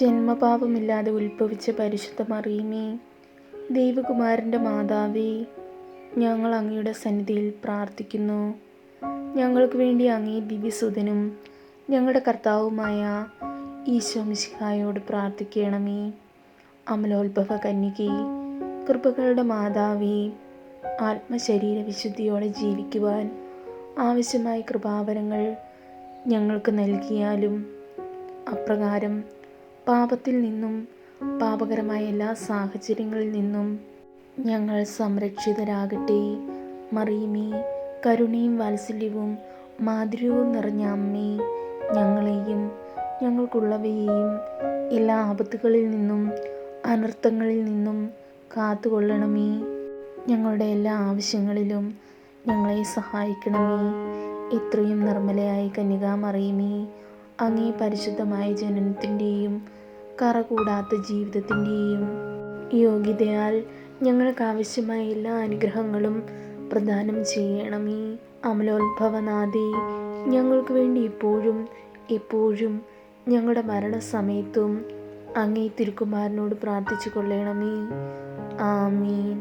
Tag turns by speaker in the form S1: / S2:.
S1: ജന്മപാപമില്ലാതെ ഉത്ഭവിച്ച പരിശുദ്ധ മറിയമേ ദൈവകുമാരന്റെ മാതാവേ ഞങ്ങൾ അങ്ങയുടെ സന്നിധിയിൽ പ്രാർത്ഥിക്കുന്നു. ഞങ്ങൾക്ക് വേണ്ടി അങ്ങേ ദിവ്യസുതനും ഞങ്ങളുടെ കർത്താവുമായ ഈശോ മിശിഹായോട് പ്രാർത്ഥിക്കണമേ. അമലോത്ഭവ കന്യകെ കൃപകളുടെ മാതാവേ ആത്മശരീര വിശുദ്ധിയോടെ ജീവിക്കുവാൻ ആവശ്യമായ കൃപാവരങ്ങൾ ഞങ്ങൾക്ക് നൽകിയാലും അപ്രകാരം പാപത്തിൽ നിന്നും പാപകരമായ എല്ലാ സാഹചര്യങ്ങളിൽ നിന്നും ഞങ്ങൾ സംരക്ഷിതരാകട്ടെ. മറിയമേ കരുണയും വാത്സല്യവും മാധുര്യവും നിറഞ്ഞ അമ്മേ ഞങ്ങളെയും ഞങ്ങൾക്കുള്ളവയെയും എല്ലാ ആപത്തുകളിൽ നിന്നും അനർത്ഥങ്ങളിൽ നിന്നും കാത്തുകൊള്ളണമേ. ഞങ്ങളുടെ എല്ലാ ആവശ്യങ്ങളിലും ഞങ്ങളെ സഹായിക്കണമേ. എത്രയും നിർമ്മലയായ കന്യകാമറിയമേ അങ്ങേ പരിശുദ്ധമായ ജനനത്തിന്റെയും കറ കൂടാത്ത ജീവിതത്തിന്റെയും യോഗ്യതയാൽ ഞങ്ങൾക്ക് ആവശ്യമായ എല്ലാ അനുഗ്രഹങ്ങളും പ്രദാനം ചെയ്യണമേ. അമലോത്ഭവനാഥേ ഞങ്ങൾക്ക് വേണ്ടി ഇപ്പോഴും എപ്പോഴും ഞങ്ങളുടെ മരണസമയത്തും അങ്ങേ തിരുക്കുമാരനോട് പ്രാർത്ഥിച്ചു കൊള്ളണമേ ആമീൻ.